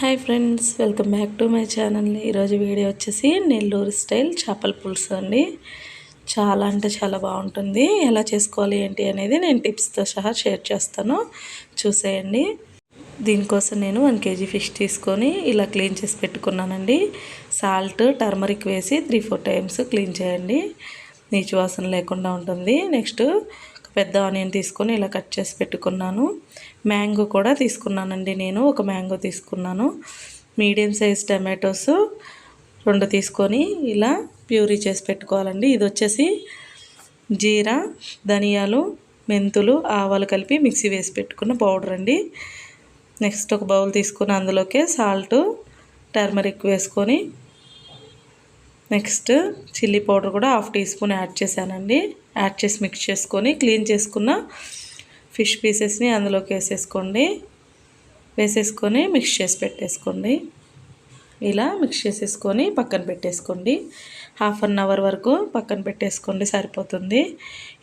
Hi friends welcome back to my channel. ఈరోజు video వచ్చేసి Nellore style చేపల పులుసు అండి. చాలా అంటే చాలా బాగుంటుంది. ఎలా చేసుకోవాలి ఏంటి అనేది నేను టిప్స్తో సహా షేర్ చేస్తాను. చూసేయండి. దీనికోసం నేను వన్ కేజీ ఫిష్ తీసుకొని ఇలా క్లీన్ చేసి పెట్టుకున్నానండి. సాల్ట్ టర్మరిక్ వేసి త్రీ ఫోర్ టైమ్స్ క్లీన్ చేయండి. నీచు వాసన లేకుండా ఉంటుంది. నెక్స్ట్ పెద్ద ఆనియన్ తీసుకొని ఇలా కట్ చేసి పెట్టుకున్నాను. మ్యాంగో కూడా తీసుకున్నానండి నేను ఒక మ్యాంగో తీసుకున్నాను. మీడియం సైజ్ టమాటోస్ రెండు తీసుకొని ఇలా ప్యూరీ చేసి పెట్టుకోవాలండి. ఇది వచ్చేసి జీరా ధనియాలు మెంతులు ఆవాలు కలిపి మిక్సీ వేసి పెట్టుకున్న పౌడర్ అండి. నెక్స్ట్ ఒక బౌల్ తీసుకుని అందులోకే సాల్ట్ టర్మరిక్ వేసుకొని నెక్స్ట్ చిల్లీ పౌడర్ కూడా హాఫ్ టీ స్పూన్ యాడ్ చేశానండి. యాడ్ చేసి మిక్స్ చేసుకొని క్లీన్ చేసుకున్న ఫిష్ పీసెస్ని అందులోకి వేసేసుకోండి. వేసేసుకొని మిక్స్ చేసి పెట్టేసుకోండి. ఇలా మిక్స్ చేసేసుకొని పక్కన పెట్టేసుకోండి. హాఫ్ అన్ అవర్ వరకు పక్కన పెట్టేసుకోండి సరిపోతుంది.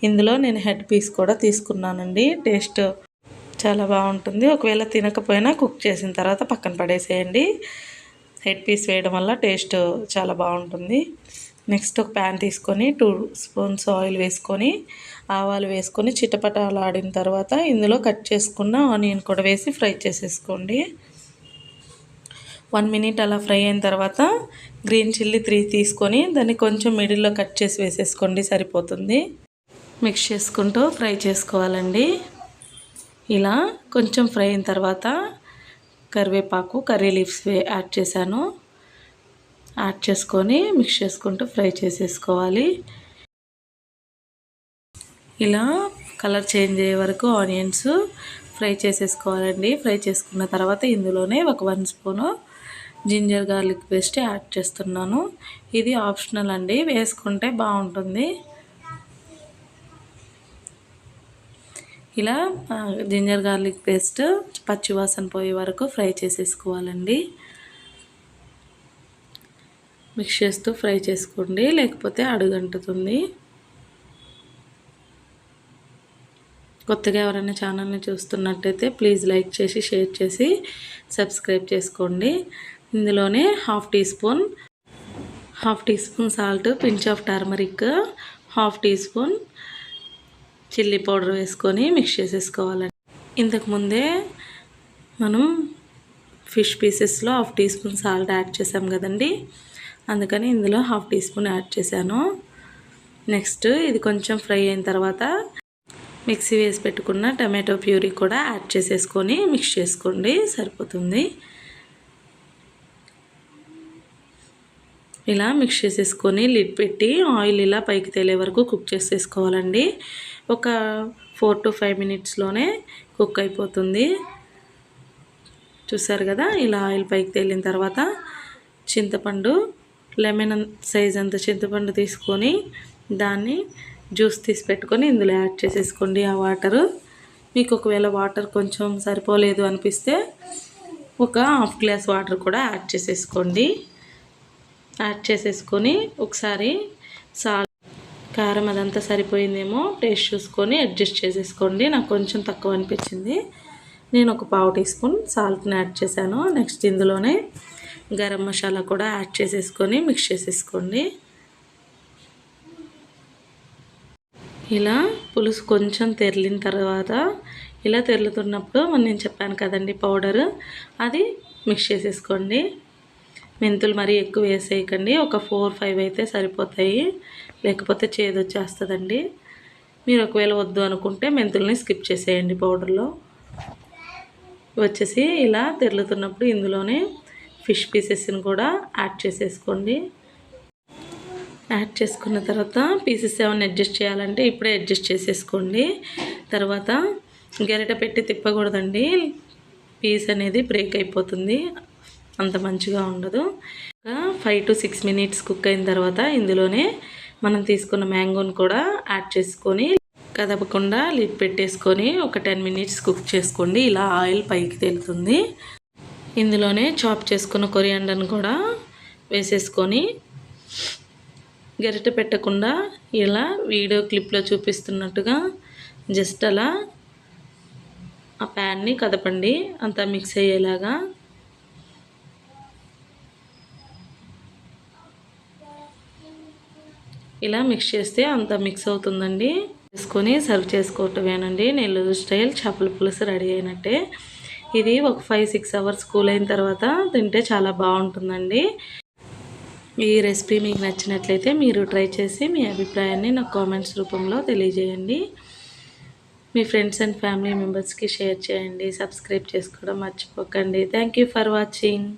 ఇందులో నేను హెడ్ పీస్ కూడా తీసుకున్నానండి. టేస్ట్ చాలా బాగుంటుంది. ఒకవేళ తినకపోయినా కుక్ చేసిన తర్వాత పక్కన పడేసేయండి. హెడ్ పీస్ వేయడం వల్ల టేస్ట్ చాలా బాగుంటుంది. నెక్స్ట్ ఒక ప్యాన్ తీసుకొని టూ స్పూన్స్ ఆయిల్ వేసుకొని ఆవాలు వేసుకొని చిటపటాలు ఆడిన తర్వాత ఇందులో కట్ చేసుకున్న ఆనియన్ కూడా వేసి ఫ్రై చేసేసుకోండి. వన్ మినిట్ అలా ఫ్రై అయిన తర్వాత గ్రీన్ చిల్లీ త్రీ తీసుకొని దాన్ని కొంచెం మిడిల్లో కట్ చేసి వేసేసుకోండి సరిపోతుంది. మిక్స్ చేసుకుంటూ ఫ్రై చేసుకోవాలండి. ఇలా కొంచెం ఫ్రై అయిన తర్వాత కరివేపాకు కర్రీ లీవ్స్ యాడ్ చేశాను. యాడ్ చేసుకొని మిక్స్ చేసుకుంటూ ఫ్రై చేసేసుకోవాలి. ఇలా కలర్ చేంజ్ అయ్యే వరకు ఆనియన్స్ ఫ్రై చేసేసుకోవాలండి. ఫ్రై చేసుకున్న తర్వాత ఇందులోనే ఒక one spoon ginger garlic paste add చేస్తున్నాను. ఇది ఆప్షనల్ అండి. వేసుకుంటే బాగుంటుంది. ఇలా జింజర్ గార్లిక్ పేస్ట్ పచ్చివాసన పోయే వరకు ఫ్రై చేసేసుకోవాలండి. మిక్స్ చేస్తూ ఫ్రై చేసుకోండి లేకపోతే అడుగంటుతుంది. కొత్తగా ఎవరైనా ఛానల్ని చూస్తున్నట్టయితే ప్లీజ్ లైక్ చేసి షేర్ చేసి సబ్స్క్రైబ్ చేసుకోండి. ఇందులోనే half teaspoon half teaspoon salt pinch of turmeric half teaspoon chilli powder వేసుకొని మిక్స్ చేసేసుకోవాలండి. ఇంతకుముందే మనం ఫిష్ పీసెస్లో half teaspoon salt add చేసాం కదండి. అందుకని ఇందులో హాఫ్ టీ స్పూన్ యాడ్ చేశాను. నెక్స్ట్ ఇది కొంచెం ఫ్రై అయిన తర్వాత మిక్సీ వేసి పెట్టుకున్న టమాటో ప్యూరీ కూడా యాడ్ చేసేసుకొని మిక్స్ చేసుకోండి సరిపోతుంది. ఇలా మిక్స్ చేసేసుకొని లిడ్ పెట్టి ఆయిల్ ఇలా పైకి తేలే వరకు కుక్ చేసేసుకోవాలండి. ఒక ఫోర్ టు ఫైవ్ మినిట్స్లోనే కుక్ అయిపోతుంది. చూసారు కదా ఇలా ఆయిల్ పైకి తేలిన తర్వాత చింతపండు లెమన్ సైజ్ అంత చింతపండు తీసుకొని దాన్ని జ్యూస్ తీసి పెట్టుకొని ఇందులో యాడ్ చేసేసుకోండి ఆ వాటరు. మీకు ఒకవేళ వాటర్ కొంచెం సరిపోలేదు అనిపిస్తే ఒక హాఫ్ గ్లాస్ వాటర్ కూడా యాడ్ చేసేసుకోండి. యాడ్ చేసేసుకొని ఒకసారి సాల్ట్ కారం అదంతా సరిపోయిందేమో టేస్ట్ చూసుకొని అడ్జస్ట్ చేసేసుకోండి. నాకు కొంచెం తక్కువ అనిపించింది. నేను ఒక పావు టీ స్పూన్ సాల్ట్ని యాడ్ చేశాను. నెక్స్ట్ ఇందులోనే గరం మసాలా కూడా యాడ్ చేసేసుకొని మిక్స్ చేసేసుకోండి. ఇలా పులుసు కొంచెం తెరిలిన తర్వాత ఇలా తెరులుతున్నప్పుడు నేను చెప్పాను కదండి పౌడర్ అది మిక్స్ చేసేసుకోండి. మెంతులు మరీ ఎక్కువ వేసేయకండి. ఒక ఫోర్ ఫైవ్ అయితే సరిపోతాయి. లేకపోతే చేదు వచ్చేస్తుందండి. మీరు ఒకవేళ వద్దు అనుకుంటే మెంతుల్ని స్కిప్ చేసేయండి పౌడర్లో. వచ్చేసి ఇలా తెరులుతున్నప్పుడు ఇందులోనే ఫిష్ పీసెస్ని కూడా యాడ్ చేసేసుకోండి. యాడ్ చేసుకున్న తర్వాత పీసెస్ ఏమైనా అడ్జస్ట్ చేయాలంటే ఇప్పుడే అడ్జస్ట్ చేసేసుకోండి. తర్వాత గరిట పెట్టి తిప్పకూడదండి. పీస్ అనేది బ్రేక్ అయిపోతుంది. అంత మంచిగా ఉండదు. Five to six minutes cook అయిన తర్వాత ఇందులోనే మనం తీసుకున్న మ్యాంగోని కూడా యాడ్ చేసుకొని కదపకుండా లిడ్ పెట్టేసుకొని ఒక టెన్ మినిట్స్ కుక్ చేసుకోండి. ఇలా ఆయిల్ పైకి తేలుతుంది. ఇందులోనే చాప్ చేసుకున్న కొరియాండర్ని కూడా వేసేసుకొని గరిట పెట్టకుండా ఇలా వీడియో క్లిప్లో చూపిస్తున్నట్టుగా జస్ట్ అలా ఆ ప్యాన్ని కదపండి. అంతా మిక్స్ అయ్యేలాగా. ఇలా మిక్స్ చేస్తే అంతా మిక్స్ అవుతుందండి. వేసుకొని సర్వ్ చేసుకోవటమేనండి. నెల్లూరు స్టైల్ చేపల పులుసు రెడీ అయినట్టే. ఇది ఒక ఫైవ్ సిక్స్ అవర్స్ కూల్ అయిన తర్వాత తింటే చాలా బాగుంటుందండి. ఈ రెసిపీ మీకు నచ్చినట్లయితే మీరు ట్రై చేసి మీ అభిప్రాయాన్ని నాకు కామెంట్స్ రూపంలో తెలియజేయండి. మీ ఫ్రెండ్స్ అండ్ ఫ్యామిలీ మెంబర్స్కి షేర్ చేయండి. సబ్స్క్రైబ్ చేసుకోవడం మర్చిపోకండి. Thank for watching